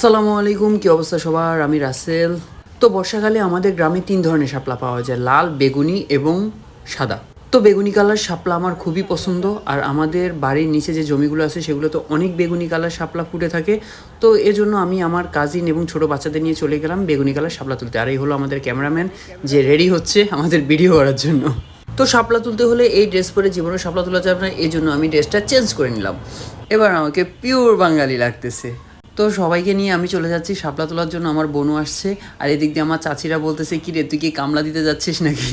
সালামু আলাইকুম, কি অবস্থা সবার? আমি রাসেল। তো বর্ষাকালে আমাদের গ্রামে তিন ধরনের শাপলা পাওয়া যায়, লাল, বেগুনি এবং সাদা। তো বেগুনি কালার শাপলা আমার খুবই পছন্দ, আর আমাদের বাড়ির নিচে যে জমিগুলো আছে সেগুলো তো অনেক বেগুনি কালার শাপলা ফুটে থাকে। তো এজন্য আমি আমার কাজিন এবং ছোট বাচ্চাদের নিয়ে চলে গেলাম বেগুনি কালার শাপলা তুলতে। আর এই হলো আমাদের ক্যামেরাম্যান যে রেডি হচ্ছে আমাদের ভিডিও করার জন্য। তো শাপলা তুলতে হলে এই ড্রেস পরে জীবনে শাপলা তোলা যাবে না, এই জন্য আমি ড্রেসটা চেঞ্জ করে নিলাম। এবার আমাকে পিওর বাঙালি লাগতেছে। তো সবাইকে নিয়ে আমি চলে যাচ্ছি, শাপলা তোলার জন্য আমার বোনও আসছে। আর এদিক দিয়ে আমার চাচিরা বলতেছে, কি রে, তুই কি কামলা দিতে যাচ্ছিস নাকি?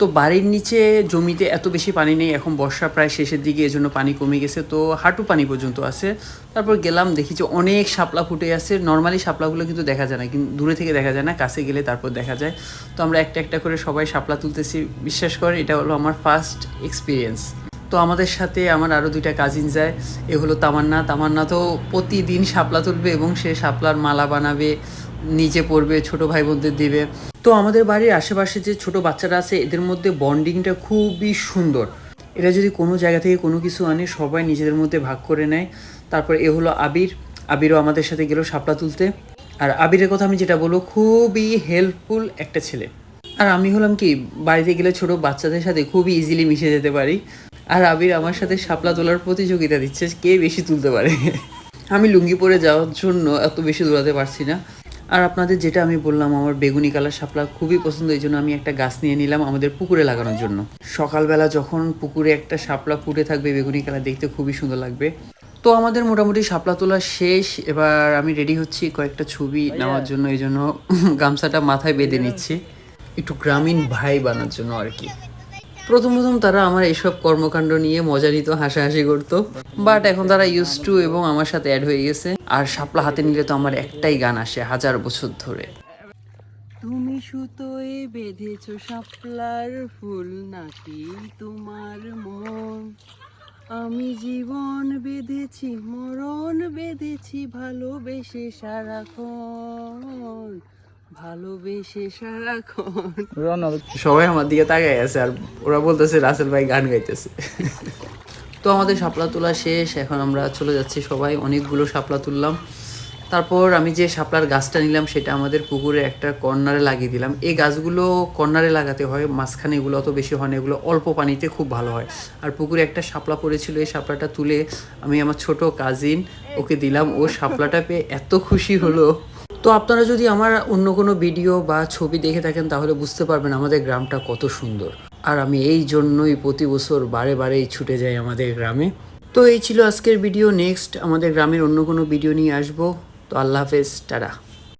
তো বাড়ির নিচে জমিতে এত বেশি পানি নেই, এখন বর্ষা প্রায় শেষের দিকে, এজন্য পানি কমে গেছে। তো হাঁটু পানি পর্যন্ত আছে। তারপর গেলাম, দেখি যে অনেক শাপলা ফুটে আছে। নর্মালি শাপলাগুলো কিন্তু দেখা যায় না, কিন্তু দূরে থেকে দেখা যায় না, কাছে গেলে তারপর দেখা যায়। তো আমরা একটা একটা করে সবাই শাপলা তুলতেছি। বিশ্বাস করেন এটা হলো আমার ফার্স্ট এক্সপিরিয়েন্স তো আমাদের সাথে আমার আরও দুইটা কাজিন যায়। এ হলো তামান্না। তামান্না তো প্রতিদিন শাপলা তুলবে এবং সে শাপলার মালা বানাবে নিচে পড়বে ছোট ভাই বোনদের দিবে। তো আমাদের বাড়ির আশেপাশে যে ছোট বাচ্চারা আছে, এদের মধ্যে বন্ডিংটা খুবই সুন্দর। এরা যদি কোনো জায়গা থেকে কোনো কিছু আনে, সবাই নিজেদের মধ্যে ভাগ করে নেয়। তারপর এ হলো আবির। আবিরও আমাদের সাথে গেল শাপলা তুলতে। আর আবিরের কথা আমি যেটা বলব, খুবই হেল্পফুল একটা ছেলে। আর আমি হলাম কি, বাড়িতে গেলে ছোট বাচ্চাদের সাথে খুবই ইজিলি মিশে যেতে পারি। আর আবির আমার সাথে শাপলা তোলার প্রতিযোগিতা দিচ্ছে, কে বেশি তুলতে পারে? আমি লুঙ্গি পরে যাওয়ার জন্য এত বেশি দৌড়াতে পারছি না। আর আপনাদের যেটা আমি বললাম, আমার বেগুনি কালার শাপলা খুবই পছন্দ, এই জন্য আমি একটা গাছ নিয়ে নিলাম আমাদের পুকুরে লাগানোর জন্য। সকালবেলা যখন পুকুরে একটা শাপলা ফুটে থাকবে, বেগুনি কালার দেখতে খুবই সুন্দর লাগবে। তো আমাদের মোটামুটি শাপলা তোলা শেষ, এবার আমি রেডি হচ্ছি কয়েকটা ছবি নেওয়ার জন্য, এই জন্য গামছাটা মাথায় বেঁধে নিচ্ছি। একটু গ্রামীণ ভাই বানার জন্য আর কি। প্রথম প্রথম তারা আমার এইসব কর্মকাণ্ড নিয়ে মজা নিত, হাসাহাসি করতো। বাট এখন তারা ইউজ টু এবং আমার সাথে অ্যাড হয়ে গেছে। আর শাপলা হাতে নিলে তো আমার একটাই গান আসে, হাজার বছর ধরে। তুমি সুতোয় বেঁধেছো শাপলার ফুল নাকি তোমার মন? আমি জীবন বেঁধেছি, মরণ বেঁধেছি, ভালোবেসে সারাক্ষণ। ভালোবেসে সারাক্ষণ। সবাই আমার দিকে তাকাই আছে আর ওরা বলতেছে রাসেল ভাই গান গাইতেছে। তো আমাদের শাপলা তোলা শেষ এখন আমরা চলে যাচ্ছি সবাই অনেকগুলো শাপলা তুললাম। তারপর আমি যে শাপলার গাছটা নিলাম সেটা আমাদের পুকুরে একটা কর্নারে লাগিয়ে দিলাম। এই গাছগুলো কর্নারে লাগাতে হয় মাঝখানে এগুলো অত বেশি হয় না এগুলো অল্প পানিতে খুব ভালো হয়। আর পুকুরে একটা শাপলা পড়েছিল এই শাপলাটা তুলে আমি আমার ছোট কাজিন ওকে দিলাম। ও শাপলাটা পেয়ে এত খুশি হলো। তো আপনারা যদি আমার অন্য কোনো ভিডিও বা ছবি দেখে থাকেন, তাহলে বুঝতে পারবেন আমাদের গ্রামটা কত সুন্দর। আর আমি এই জন্যই প্রতি বছর বারে বারেই ছুটে যাই আমাদের গ্রামে। তো এই ছিল আজকের ভিডিও। নেক্সট আমাদের গ্রামের অন্য কোনো ভিডিও নিয়ে আসব। তো আল্লাহ হাফেজ। টাটা।